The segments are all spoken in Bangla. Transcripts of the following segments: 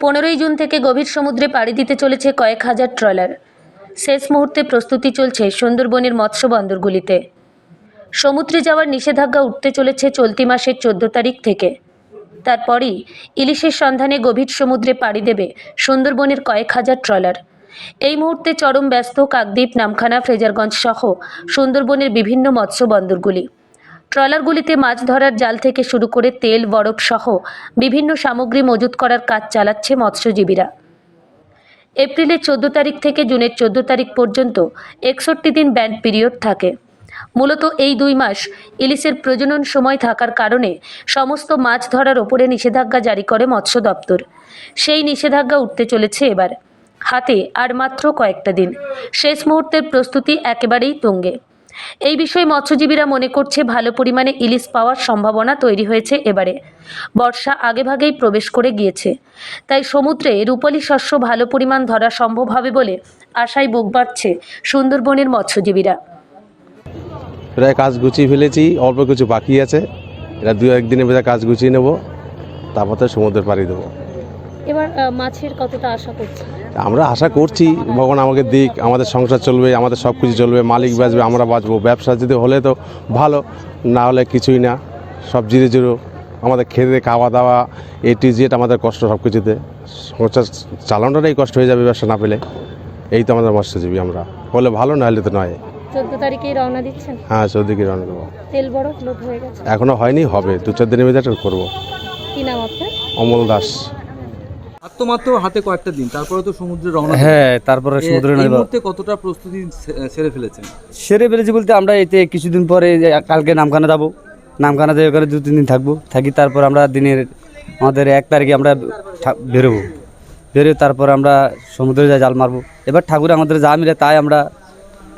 পনেরোই জুন থেকে গভীর সমুদ্রে পাড়ি দিতে চলেছে কয়েক হাজার ট্রলার। শেষ মুহূর্তে প্রস্তুতি চলছে সুন্দরবনের মৎস্য বন্দরগুলিতে। সমুদ্রে যাওয়ার নিষেধাজ্ঞা উঠতে চলেছে চলতি মাসের চোদ্দ তারিখ থেকে। তারপরই ইলিশের সন্ধানে গভীর সমুদ্রে পাড়ি দেবে সুন্দরবনের কয়েক হাজার ট্রলার। এই মুহূর্তে চরম ব্যস্ত কাকদ্বীপ, নামখানা ফ্রেজারগঞ্জ সহ সুন্দরবনের বিভিন্ন মৎস্য বন্দরগুলি। ট্রলারগুলিতে মাছ ধরার জাল থেকে শুরু করে তেল, বরফ সহ বিভিন্ন সামগ্রী মজুত করার কাজ চালাচ্ছে মৎস্যজীবীরা। এপ্রিলের চোদ্দ তারিখ থেকে জুনের চোদ্দ তারিখ পর্যন্ত একষট্টি দিন ব্যান্ড পিরিয়ড থাকে। মূলত এই দুই মাস ইলিশের প্রজনন সময় থাকার কারণে সমস্ত মাছ ধরার ওপরে নিষেধাজ্ঞা জারি করে মৎস্য দপ্তর। সেই নিষেধাজ্ঞা উঠতে চলেছে এবার। হাতে আর মাত্র কয়েকটা দিন। শেষ মুহূর্তের প্রস্তুতি একেবারেই তুঙ্গে। এই বিষয়ে মৎস্যজীবীরা মনে করছে ভালো পরিমাণে ইলিশ পাওয়ার সম্ভাবনা তৈরি হয়েছে এবারে। বর্ষা আগেভাগেই প্রবেশ করে গিয়েছে। তাই সমুদ্রে রূপালী শস্য ভালো পরিমাণ ধরা সম্ভব হবে বলে আশায় বুক বাড়ছে সুন্দরবনের মৎস্যজীবীরা। প্রায় কাজ গুছিয়ে ফেলেছি, অল্প কিছু বাকি আছে। এটা দু একদিনের ভেতরে কাজ গুছিয়ে নেব, তারপর সমুদ্রে পাড়ি দেবো। এবার মাছের কতটা আশা করছি আমরা আশা করছি ভগবান আমাকে দিক আমাদের সংসার চলবে আমাদের সব কিছু চলবে মালিক বাঁচবে আমরা বাঁচবো। ব্যবসা যদি হলে তো ভালো না হলে কিছুই না। সব জিরে জিরো। আমাদের খেতে খাওয়া দাওয়া এ টু জেড আমাদের কষ্ট সব কিছুতে। সংসার চালানোটাই কষ্ট হয়ে যাবে ব্যবসা না পেলে। এই তো আমাদের মৎস্যজীবী আমরা। হলে ভালো না হলে তো নয়। চোদ্দ তারিখেই রওনা দিচ্ছেন? হ্যাঁ চৌদিকে রান্না দেবো। তেল লোড হয়ে গেছে? এখনও হয়নি হবে। দু চার দিনের মধ্যে করব। কি নাম আপনার? অমল দাস। আর মাত্র হাতে কয়েকটা দিন তারপরে তো সমুদ্রে রওনা হ্যাঁ তারপরে সমুদ্রে এই মুহূর্তে কতটা প্রস্তুতি সেরে ফেলেছেন? সেরে ফেলেছি বলতে আমরা এতে কিছুদিন পরে কালকে নামখানা যাব। নামখানা দিয়ে ওখানে দু তিন দিন থাকব। থাকি তারপর আমরা দিনের আমাদের এক তারিখে আমরা বেরোবো। বেরোয় তারপর আমরা সমুদ্রে যা জাল মারবো। এবার ঠাকুর আমাদের যা মিলে তাই আমরা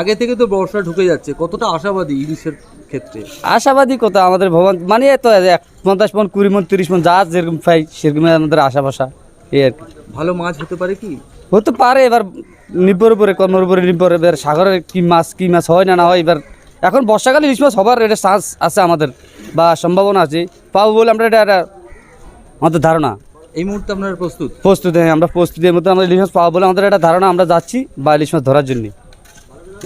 আগে থেকে তো বর্ষা ঢুকে যাচ্ছে কতটা আশাবাদী ইলিশের ক্ষেত্রে? আশাবাদী কথা আমাদের ভবন মানে তো এক পঞ্চাশ মন কুড়ি মন তিরিশ মন যা যেরকম পাই সেরকমই আমাদের আশা ভাষা এই আর কি। ভালো মাছ হতে পারে কি? হতে পারে এবার নিপর উপরে কর্মর উপরে নিপর এবার সাগরের কি মাছ কি মাছ হয় না না হয় এবার এখন বর্ষাকালে ইলিশ মাছ হবার এটা চান্স আছে আমাদের বা সম্ভাবনা আছে। পাবো বলে আমরা এটা একটা আমাদের ধারণা। এই মুহূর্তে আপনারা প্রস্তুত? প্রস্তুতি হ্যাঁ, আমরা প্রস্তুতির মধ্যে আমরা ইলিশ মাছ পাবো বলে আমাদের একটা ধারণা আমরা যাচ্ছি বা ইলিশ মাছ ধরার জন্য।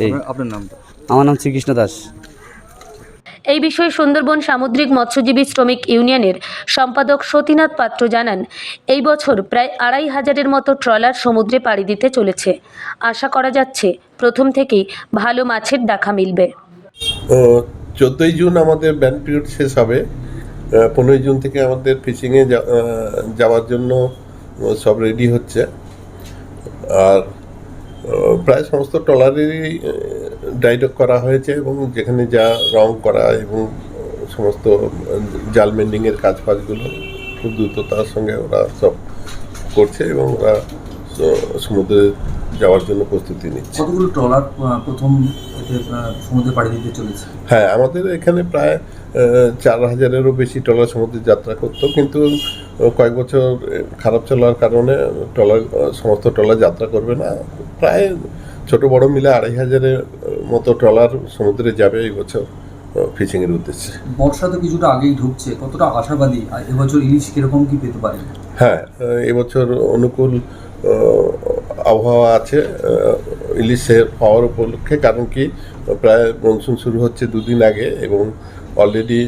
এই। আপনার নামটা? আমার নাম শ্রীকৃষ্ণ দাস। এই বিষয়ে সুন্দরবন সামুদ্রিক মৎস্যজীবী শ্রমিক ইউনিয়নের সম্পাদক সতীনাথ পাত্র জানান, এই বছর প্রায় আড়াই হাজারের মতো ট্রলার সমুদ্রে পাড়ি দিতে চলেছে। আশা করা যাচ্ছে প্রথম থেকেই ভালো মাছের দেখা মিলবে। ও, চোদ্দোই জুন আমাদের ব্যান্ড পিরিয়ড শেষ হবে। পনেরোই জুন থেকে আমাদের ফিশিংয়ে যাওয়ার জন্য সব রেডি হচ্ছে। আর প্রায় সমস্ত ট্রলারেরই ডাইডক করা হয়েছে এবং যেখানে যা রং করা এবং সমস্ত জাল মেন্ডিংয়ের কাজ ফাজগুলো খুব দ্রুততার সঙ্গে ওরা সব করছে এবং ওরা সমুদ্রে যাওয়ার জন্য প্রস্তুতি নিচ্ছে। কতগুলো ট্রলার প্রথম সমুদ্রে পাড়ি দিতে চলেছে? হ্যাঁ আমাদের এখানে প্রায় চার হাজারেরও বেশি ট্রলার সমুদ্রে যাত্রা করতো কিন্তু কয়েক বছর খারাপ চলার কারণে ট্রলার সমস্ত ট্রলার যাত্রা করবে না। প্রায় ছোট বড় মিলে আড়াই হাজারের মতো ট্রলার সমুদ্রে যাবে এই বছর ফিশিংয়ের উদ্দেশ্যে। বর্ষা তো কিছুটা আগেই ঢুকছে কতটা আশাবাদী? এবছর ইলিশ কীরকম কি পেতে পারে? হ্যাঁ এবছর অনুকূল আবহাওয়া আছে ইলিশের পাওয়ার উপলক্ষে কারণ কি প্রায় মনসুন শুরু হচ্ছে দুদিন আগে এবং অলরেডি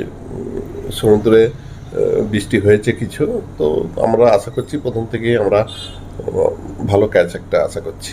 সমুদ্রে বৃষ্টি হয়েছে কিছু তো আমরা আশা করছি প্রথম থেকেই আমরা ভালো ক্যাচ একটা আশা করছি।